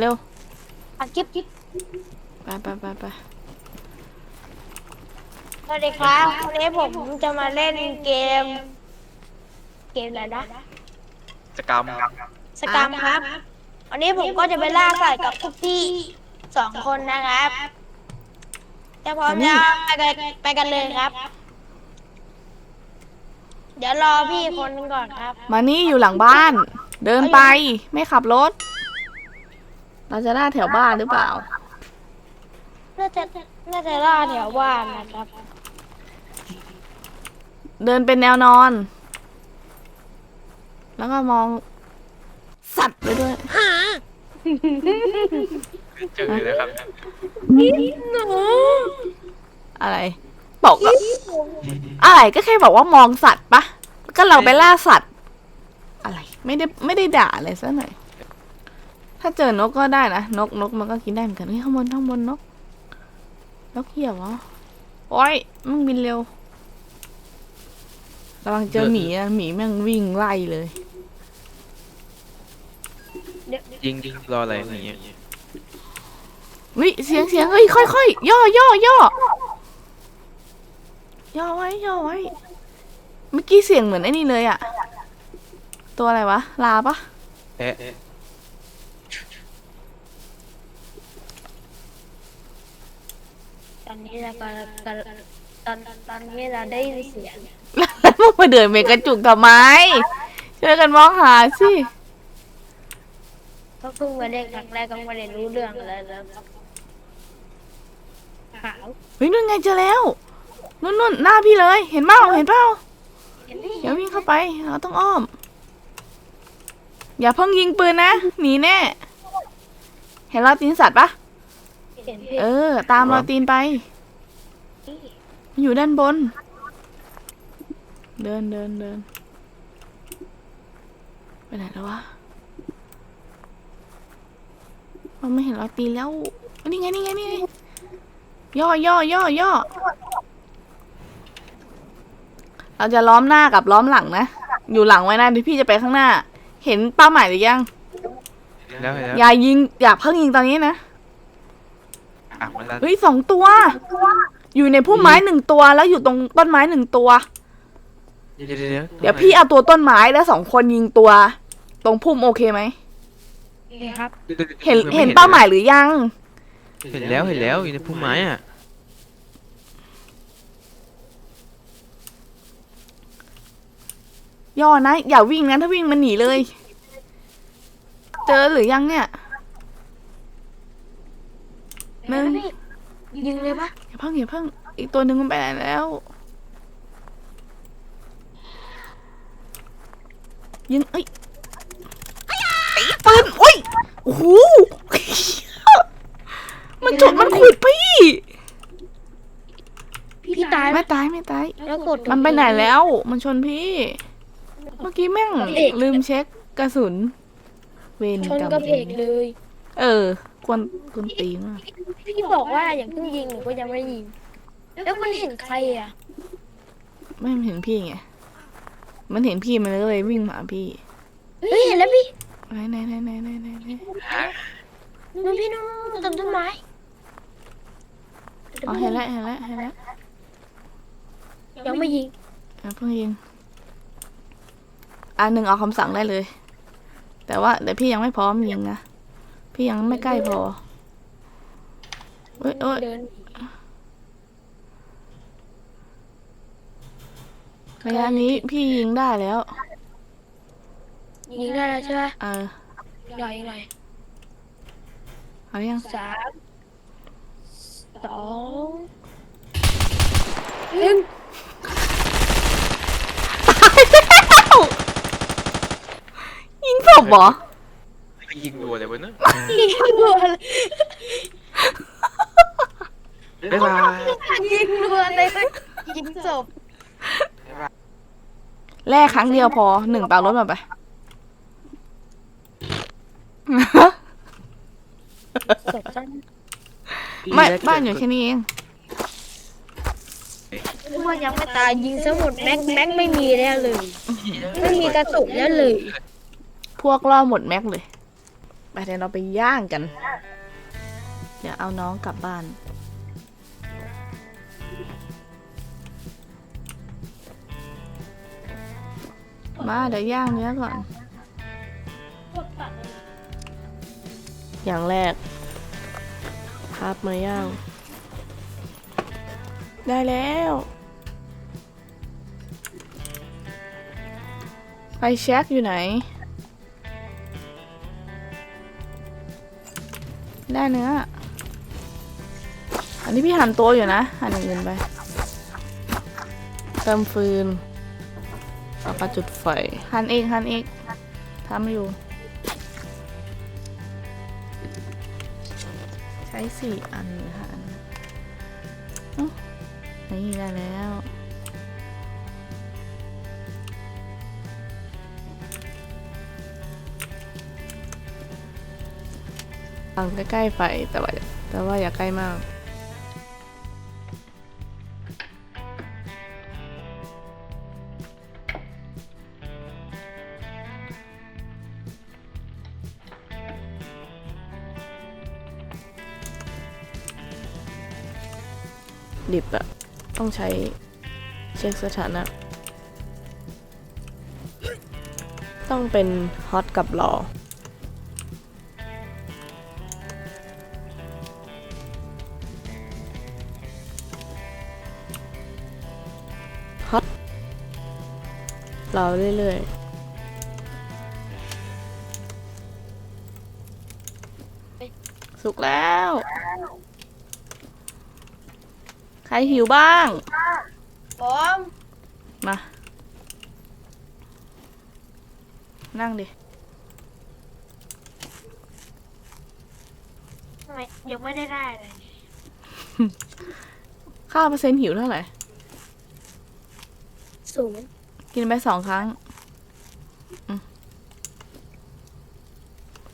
เร็วอัดคลิปคลิปไปไปไปไปสวัสดีครับวันนี้ผมจะมาเล่นเกม เกมอะไรนะสกรรมสกรรมครับ วันนี้ผมก็จะไปล่าสัตว์กับพวกพี่สองคนนะครับจะพร้อมแล้วไปกันไปกันเลยครับ เดี๋ยวรอพี่คนหนึงก่อนครับ มานี่อยู่หลังบ้าน เดินไปไม่ขับรถ เราจะล่าแถวบ้านหรือเปล่า น่าจะน่าจะล่าแถวบ้านนะครับ เดินเป็นแนวนอน แล้วก็มอง สัตว์ไปด้วยเจอเลยนะครับหนูอะไร บอกก็อะไรก็แค่บอกว่ามองสัตว์ปะก็เราไปล่าสัตว์ อะไร ไม่ได้ไม่ได้ด่าอะไรซะหน่อย ถ้าเจอนกก็ได้นะนกนกมันก็กินได้เหมือนกันเฮ้ยข้างบนข้างบนนกนกเหี่ยวเหรอโอ้ยมึงบินเร็วระวังเจอหมีอะหมีแม่งวิ่งไล่เลย ยิงยิงรออะไรอย่างเงี้ยวิเสียงเสียงเอ้ยค่อยค่อยย่อย่อย่อย่อไว้ย่อไว้เมื่อกี้เสียงเหมือนไอ้นี่เลยอะตัวอะไรวะลาปะแพะ ตอ นนี้เราก็ก็ตอนตอนนี้เราได้ยินเสียงแล้วมึงมาเดินเมกระจุกทำไม ช่วยกันมองหาสิ ก็เพิ่งมาเล่นครั้งแรกก็ไม่ได้รู้เรื่องอะไรแล้วครับขาวเฮ้ยนู่นไงเจอแล้วนู่นนู่นหน้าพี่เลย เห็นเปล่าเห็นเปล่าเห็นไหมเดี๋ยววิ่งเข้าไปเราต้องอ้อม อย่าเพิ่งยิงปืนนะหนีแน่เห็นรอยตีนสัตว์ปะเห็นพี่เออ ตามรอยตีนไป อยู่ด้านบน เดินเดินเดินไปไหนแล้ววะมันไม่เห็นรอยตีนแล้ว นี่ไงนี่ไงนี่ไงย่อย่อย่อย่อเราจะล้อมหน้ากับล้อมหลังนะ อยู่หลังไว้นะเดี๋ยวพี่จะไปข้างหน้า เห็นเป้าหมายหรือยัง แล้วแล้วอย่ายิงอย่าเพิ่งยิงตอนนี้นะอะมันละเฮ้ยสองตัว อยู่ในพุ่มไม้หนึ่งตัวแล้วอยู่ตรงต้นไม้หนึ่งตัว เดี๋ยวเดี๋ยวเดี๋ยวเดี๋ยวพี่เอาตัวต้นไม้แล้วสองคนยิงตัว ตรงพุ่มโอเคไหมนี่ครับเห็นเห็นเป้าหมายหรือยัง เห็นแล้วเห็นแล้วอยู่ในพุ่มไม้อะย่อนะ อย่าวิ่งนะถ้าวิ่งมันหนีเลย เจอหรือยังเนี่ย หนึ่ง ยิงเลยปะ อย่าเพิ่งอย่าเพิ่ง อีกตัวหนึ่งมันไปไหนแล้ว ยิงเอ้ยตีปืนอุ้ยโอ้โหมันจุดมันขุดพี่ พี่ตายไหมไม่ตายไม่ตาย แล้วกดมันไปไหนแล้ว มันชนพี่ เมื่อกี้แม่งเอกลืมเช็คกระสุน เวรชนกรรมกระเพกเลย เออ ควรควรตีมากพี่บอกว่าอย่างเพิ่งยิงหนูก็ยังไม่ยิง แล้วมันเห็นใครอะ ไม่เห็นพี่ไง มันเห็นพี่มันก็เลยวิ่งมาหาพี่เฮ้ยเห็นแล้วพี่ไหนไหนไหนไหนไหนไหนไหนนู่นพี่นู่นต้นต้นไม้อ๋อเห็นแล้วเห็นแล้วเห็นแล้วยังไม่ยิงอะเพิ่งยิงอันหนึ่งเอาคำสั่งได้เลย แต่ว่าเดี๋ยวพี่ยังไม่พร้อมยิงนะ พี่ยังไม่ใกล้พอเอ้ยเอ้ยเดินระยะนี้พี่ยิงได้แล้ว ยิงได้แล้วใช่ไหมเออหน่อยหน่อยเอายังสามสองหนึ่งยิงศพเหรอ ยิงรัวเลยวะเนอะยิงรัวเลยบ๊ายบาย ยิงรัวเลยยิงศพแลกครั้งเดียวพอหนึ่งปากรถมาไปศพจังไม่บ้านอยู่แค่นี้เองนึกว่ายังไม่ตายยิงซะหมดแม็กแม็กไม่มีแล้วเลย ไม่มีกระสุนแล้วเลย พวกล่อหมดแม็กเลย ไปเดี๋ยวเราไปย่างกัน เดี๋ยวเอาน้องกลับบ้าน มาเดี๋ยวย่างเนื้อก่อน อย่างแรก ครับมาย่าง ได้แล้วไฟแช็กอยู่ไหน ได้เนื้อ อันนี้พี่หั่นตัวอยู่นะ หั่นอย่างอื่นไป เติมฟืนแล้วก็จุดไฟ หั่นเองหั่นเองทำอยู่ ใช้สี่อันหรือห้าอันอ้านี่ได้แล้ว ตั้งใกล้ๆไฟแต่ว่าแต่ว่าอย่าใกล้มาก ดิบอะต้องใช้เช็คสถานะ ต้องเป็นฮอตกับรอ ฮอตรอเรื่อยๆ สุกแล้ว ใครหิวบ้าง ผมมา นั่งดิ ทำไมยังไม่ได้ได้เลยข้าวเปอร์เซ็นต์หิวเท่าไหร่ สูงกินไปสองครั้ง